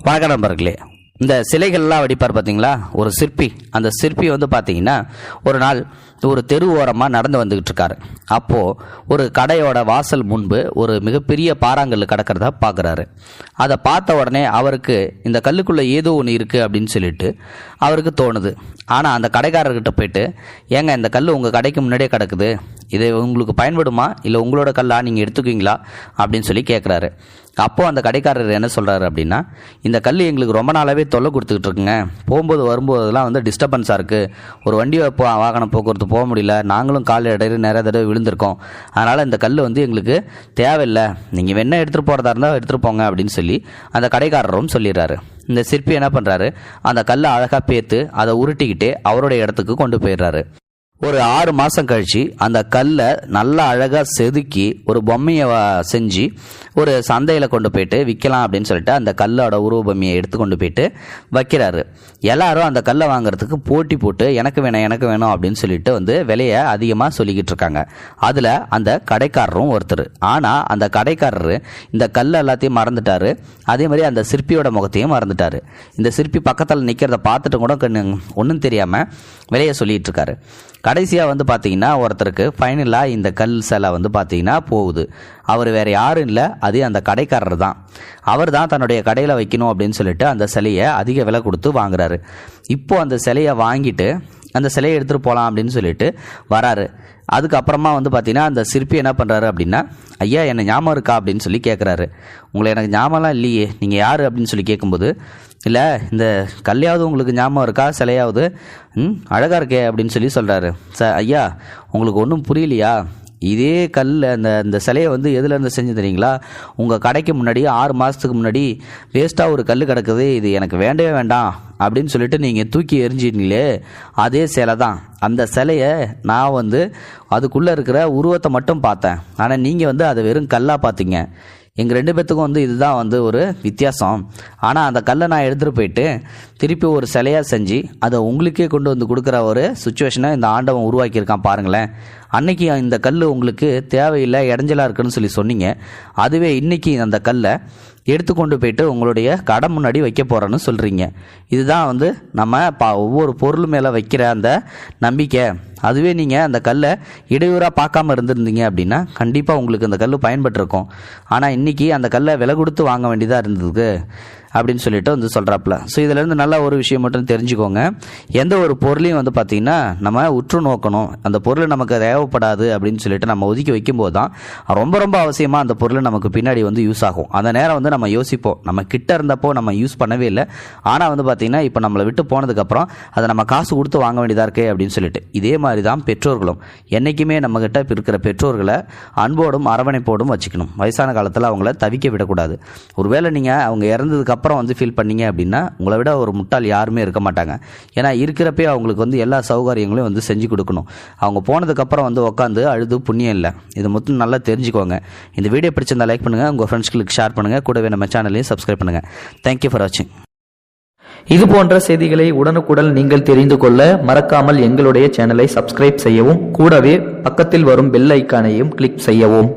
வணக்கம் நண்பர்களே இந்த சிலைகள்லாம் வடிப்பார் பார்த்தீங்களா ஒரு சிற்பி. அந்த சிற்பி வந்து பார்த்தீங்கன்னா ஒரு நாள் ஒரு தெரு ஓரமாக நடந்து வந்துக்கிட்டு இருக்காரு அப்போது ஒரு கடையோட வாசல் முன்பு ஒரு மிகப்பெரிய பாறாங்கல் கிடக்கிறதா பார்க்குறாரு அதை பார்த்த உடனே அவருக்கு இந்த கல்லுக்குள்ளே ஏதோ ஒன்று இருக்குது அப்படின்னு சொல்லிட்டு அவருக்கு தோணுது. ஆனால் அந்த கடைக்காரர்கிட்ட போயிட்டு ஏங்க இந்த கல் உங்கள் கடைக்கு முன்னாடியே கிடக்குது. இது உங்களுக்கு பயன்படுமா? இல்லை உங்களோட கல்லா? நீங்கள் எடுத்துக்குவீங்களா? அப்படின்னு சொல்லி கேட்குறாரு அப்போது அந்த கடைக்காரர் என்ன சொல்கிறாரு அப்படின்னா இந்த கல் எங்களுக்கு ரொம்ப நாளாகவே தொல்லை கொடுத்துக்கிட்டு இருக்குங்க. போகும்போது வரும்போதெல்லாம் வந்து டிஸ்டர்பன்ஸாக இருக்குது ஒரு வண்டி வாகனம் போக்குவரத்து எங்களுக்கு போக முடியல. நாங்களும் கால் இடையில நிறைய தடவை விழுந்திருக்கோம். அதனால் இந்த கல் வந்து எங்களுக்கு தேவையில்லை. நீங்கள் வேணால் எடுத்துகிட்டு போகிறதா இருந்தால் எடுத்துகிட்டு போங்க அப்படின்னு சொல்லி அந்த கடைக்காரரும் சொல்லிடுறாரு. இந்த சிற்பி என்ன பண்ணுறாரு அந்த கல்லை அழகாக பேர்த்து அதை உருட்டிக்கிட்டு அவருடைய இடத்துக்கு கொண்டு போயிடுறாரு. ஒரு ஆறு மாதம் கழித்து அந்த கல்லை நல்லா அழகாக செதுக்கி ஒரு பொம்மையை செஞ்சு ஒரு சந்தையில் கொண்டு போயிட்டு விற்கலாம் அப்படின்னு சொல்லிட்டு அந்த கல்லோட உருவ பொம்மையை எடுத்து கொண்டு போயிட்டு வைக்கிறாரு. எல்லாரும் அந்த கல்லை வாங்குறதுக்கு போட்டி போட்டு எனக்கு வேணும் எனக்கு வேணும் அப்படின்னு சொல்லிட்டு வந்து விலையை அதிகமாக சொல்லிக்கிட்டு இருக்காங்க. அதில் அந்த கடைக்காரரும் ஒருத்தர். ஆனால் அந்த கடைக்காரரு இந்த கல் எல்லாத்தையும் மறந்துட்டாரு. அதே மாதிரி அந்த சிற்பியோட முகத்தையும் மறந்துட்டாரு. இந்த சிற்பி பக்கத்தில் நிற்கிறத பார்த்துட்டு கூட ஒன்றும் தெரியாமல் விலையை சொல்லிகிட்டு இருக்காரு. கடைசியாக வந்து பார்த்தீங்கன்னா ஒருத்தருக்கு ஃபைனலாக இந்த கல் சிலை வந்து பார்த்தீங்கன்னா போகுது. அவர் வேறு யாரும் இல்லை அது அந்த கடைக்காரர் தான். அவர் தான் தன்னுடைய கடையில் வைக்கணும் அப்படின்னு சொல்லிட்டு அந்த சிலையை அதிக விலை கொடுத்து வாங்குறாரு. இப்போது அந்த சிலையை வாங்கிட்டு அந்த சிலையை எடுத்துகிட்டு போகலாம் அப்படின்னு சொல்லிட்டு வராரு. அதுக்கப்புறமா வந்து பார்த்தீங்கன்னா அந்த சிற்பி என்ன பண்ணுறாரு அப்படின்னா ஐயா என்னை ஞாபகம் இருக்கா? அப்படின்னு சொல்லி கேட்குறாரு உங்களை எனக்கு ஞாபகம்லாம் இல்லையே. நீங்கள் யார்? அப்படின்னு சொல்லி கேட்கும்போது இல்லை இந்த கல்யாவது உங்களுக்கு ஞாபகம் இருக்கா? சிலையாவது? ம் அழகாக இருக்கே அப்படின்னு சொல்லி சொல்கிறாரு ச ஐயா உங்களுக்கு ஒன்றும் புரியலையா? இதே கல் அந்த இந்த சிலையை வந்து எதுலேருந்து செஞ்சு தெரியுங்களா உங்கள் கடைக்கு முன்னாடி ஆறு மாதத்துக்கு முன்னாடி வேஸ்ட்டாக ஒரு கல் கிடக்குது இது எனக்கு வேண்டவே வேண்டாம் அப்படின்னு சொல்லிட்டு நீங்கள் தூக்கி எரிஞ்சிட்டீங்களே அதே சிலை தான். அந்த சிலையை நான் வந்து அதுக்குள்ளே இருக்கிற உருவத்தை மட்டும் பார்த்தேன். ஆனால் நீங்கள் வந்து அதை வெறும் கல்லாக பார்த்தீங்க. எங்கள் ரெண்டு பேர்த்துக்கும் வந்து இதுதான் வந்து ஒரு வித்தியாசம். ஆனால் அந்த கல்லை நான் எடுத்துகிட்டு போயிட்டு திருப்பி ஒரு சிலையாக செஞ்சு அதை உங்களுக்கே கொண்டு வந்து கொடுக்குற ஒரு சுச்சுவேஷனை இந்த ஆண்டவன் உருவாக்கியிருக்கான் பாருங்களேன். அன்னைக்கு இந்த கல் உங்களுக்கு தேவையில்லை இடைஞ்சலாக இருக்குன்னு சொல்லி சொன்னீங்க. அதுவே இன்னைக்கு அந்த கல்லை எடுத்துக்கொண்டு போயிட்டு உங்களுடைய கடை முன்னாடி வைக்க போகிறேன்னு சொல்கிறீங்க இதுதான் வந்து நம்ம பா ஒவ்வொரு பொருள் மேலே வைக்கிற அந்த நம்பிக்கை. அதுவே நீங்கள் அந்த கல்லை இடையூறாக பார்க்காம இருந்திருந்தீங்க அப்படின்னா கண்டிப்பாக உங்களுக்கு அந்த கல் பயன்பட்டிருக்கும். ஆனால் இன்றைக்கி அந்த கல்லை விலை கொடுத்து வாங்க வேண்டியதாக இருந்ததுக்கு அப்படின்னு சொல்லிட்டு வந்து சொல்கிறாப்புல ஸோ இதிலேருந்து நல்ல ஒரு விஷயம் மட்டும் தெரிஞ்சுக்கோங்க. எந்த ஒரு பொருளையும் வந்து பார்த்திங்கன்னா நம்ம உற்று நோக்கணும். அந்த பொருள் நமக்கு தேவைப்படாது அப்படின்னு சொல்லிட்டு நம்ம ஒதுக்கி வைக்கும்போது தான் ரொம்ப ரொம்ப அவசியமாக அந்த பொருள் நமக்கு பின்னாடி வந்து யூஸ் ஆகும். அந்த நேரம் வந்து நம்ம யோசிப்போம். நம்ம கிட்ட இருந்தப்போ நம்ம யூஸ் பண்ணவே இல்லை. ஆனால் வந்து பார்த்திங்கன்னா இப்போ நம்மளை விட்டு போனதுக்கப்புறம் அதை நம்ம காசு கொடுத்து வாங்க வேண்டியதாக இருக்கே அப்படின்னு சொல்லிட்டு. இதே மாதிரி தான் பெற்றோர்களும் என்றைக்குமே நம்மக்கிட்ட இருக்கிற பெற்றோர்களை அன்போடும் அரவணைப்போடும் வச்சுக்கணும். வயசான காலத்தில் அவங்கள தவிக்க விடக்கூடாது. ஒருவேளை நீங்கள் அவங்க இறந்ததுக்கப்புறம் வந்து ஃபீல் பண்ணீங்க அப்படின்னா உங்களை விட ஒரு முட்டாள் யாருமே இருக்க மாட்டாங்க. ஏன்னா இருக்கிறப்பே அவங்களுக்கு வந்து எல்லா சௌகரியங்களையும் வந்து செஞ்சு கொடுக்கணும். அவங்க போனதுக்கப்புறம் வந்து உட்காந்து அழுது புண்ணியம் இல்லை. இது மொத்தம் நல்லா தெரிஞ்சுக்கோங்க. இந்த வீடியோ பிடிச்சிருந்தா லைக் பண்ணுங்கள் உங்கள் ஃப்ரெண்ட்ஸ்களுக்கு ஷேர் பண்ணுங்கள் கூடவே நம்ம சேனலையும் சப்ஸ்கிரைப் பண்ணுங்கள் தேங்க்யூ ஃபார் வாட்சிங் இது போன்ற செய்திகளை உடனுக்குடன் நீங்கள் தெரிந்து கொள்ள மறக்காமல் எங்களுடைய சேனலை சப்ஸ்கிரைப் செய்யவும் கூடவே பக்கத்தில் வரும் பெல் ஐக்கானையும் கிளிக் செய்யவும்.